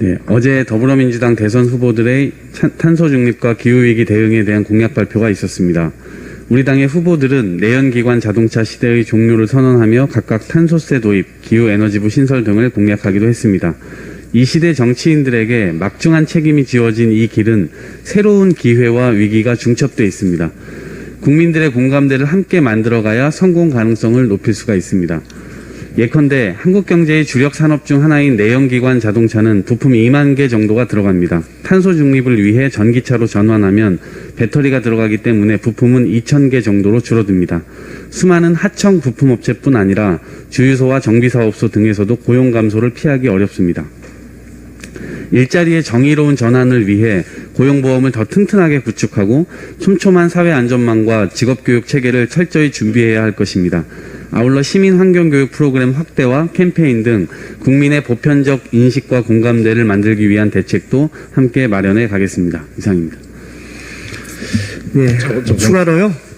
네, 어제 더불어민주당 대선 후보들의 찬- 탄소 중립과 기후위기 대응에 대한 공약 발표가 있었습니다. 우리 당의 후보들은 내연기관 자동차 시대의 종료를 선언하며 각각 탄소세 도입, 기후에너지부 신설 등을 공약하기도 했습니다. 이 시대 정치인들에게 막중한 책임이 지워진 이 길은 새로운 기회와 위기가 중첩돼 있습니다. 국민들의 공감대를 함께 만들어가야 성공 가능성을 높일 수가 있습니다. 예컨대 한국 경제의 주력 산업 중 하나인 내연기관 자동차는 부품 2만 개 정도가 들어갑니다. 탄소 중립을 위해 전기차로 전환하면 배터리가 들어가기 때문에 부품은 2천 개 정도로 줄어듭니다. 수많은 하청 부품 업체뿐 아니라 주유소와 정비사업소 등에서도 고용 감소를 피하기 어렵습니다. 일자리의 정의로운 전환을 위해 고용보험을 더 튼튼하게 구축하고 촘촘한 사회 안전망과 직업교육 체계를 철저히 준비해야 할 것입니다. 아울러 시민 환경 교육 프로그램 확대와 캠페인 등 국민의 보편적 인식과 공감대를 만들기 위한 대책도 함께 마련해 가겠습니다. 이상입니다. 예, 추가로요?